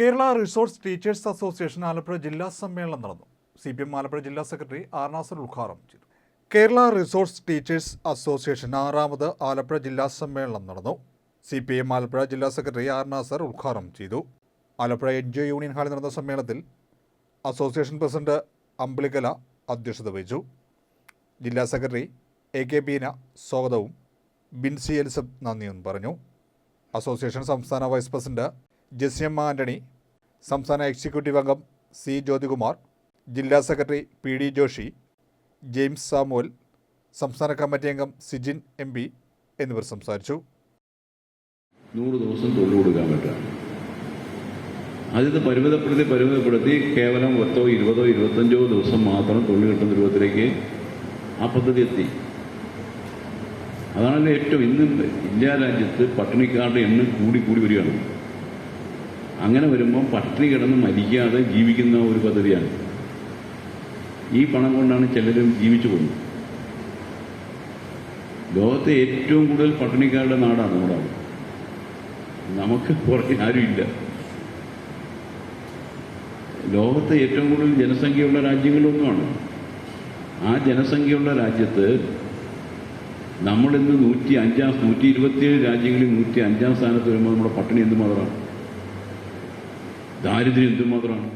Kerala resource teachers association Alappuzha ജില്ലാ സമ്മേളനം നടന്നു. സി പി എം ആലപ്പുഴ ജില്ലാ സെക്രട്ടറി ആർ നാസർ ഉദ്ഘാടനം ചെയ്തു. കേരള റിസോഴ്സ് ടീച്ചേഴ്സ് അസോസിയേഷൻ ആറാമത് ആലപ്പുഴ ജില്ലാ സമ്മേളനം നടന്നു. സി പി എം ആലപ്പുഴ ജില്ലാ സെക്രട്ടറി ആർ നാസർ ഉദ്ഘാടനം ചെയ്തു. Alappuzha N G O union ഹാളിൽ നടന്ന സമ്മേളനത്തിൽ അസോസിയേഷൻ പ്രസിഡന്റ് അമ്പിളികല അധ്യക്ഷത വഹിച്ചു. ജില്ലാ സെക്രട്ടറി എ കെ ബീന സ്വാഗതവും. ബിൻസി എലിസബ് നന്ദിയും പറഞ്ഞു. അസോസിയേഷൻ സംസ്ഥാന വൈസ് പ്രസിഡന്റ് ജെസിയമ്മ ആന്റണി സംസ്ഥാന എക്സിക്യൂട്ടീവ് അംഗം സി ജ്യോതികുമാർ ജില്ലാ secretary P D Joshi James Samuel സംസ്ഥാന കമ്മിറ്റി അംഗം സിജിൻ എം പി എന്നിവർ സംസാരിച്ചു. നൂറ് ദിവസം തൊഴിൽ കൊടുക്കാൻ പറ്റുക. അതിന് പരിമിതപ്പെടുത്തി പരിമിതപ്പെടുത്തി കേവലം പത്തോ ഇരുപതോ ഇരുപത്തഞ്ചോ ദിവസം മാത്രം തൊഴിൽ കിട്ടുന്ന രൂപത്തിലേക്ക് ആ പദ്ധതി എത്തി. അതാണല്ലോ ഏറ്റവും ഇന്ന് ഇന്ത്യ രാജ്യത്ത് പട്ടിണിക്കാരുടെ എണ്ണം കൂടി കൂടി വരികയാണ്. അങ്ങനെ വരുമ്പോൾ പട്ടിണി കിടന്ന് മരിക്കാതെ ജീവിക്കുന്ന ഒരു പദ്ധതിയാണ്. ഈ പണം കൊണ്ടാണ് ചിലരും ജീവിച്ചു പോകുന്നത്. ലോകത്തെ ഏറ്റവും കൂടുതൽ പട്ടിണിക്കാരുടെ നാടാണ് നമ്മുടെ. നമുക്ക് പുറകെ ആരുമില്ല ലോകത്തെ ഏറ്റവും കൂടുതൽ ജനസംഖ്യയുള്ള രാജ്യങ്ങളിലൊന്നുമാണ്. ആ ജനസംഖ്യയുള്ള രാജ്യത്ത് നമ്മളിന്ന് നൂറ്റി അഞ്ചാം നൂറ്റി ഇരുപത്തിയേഴ് രാജ്യങ്ങളിൽ നൂറ്റി അഞ്ചാം സ്ഥാനത്ത് വരുമ്പോൾ നമ്മുടെ പട്ടിണി എന്തുമാത്രമാണ്? ദാരിദ്ര്യം എന്തുമാത്രമാണ്?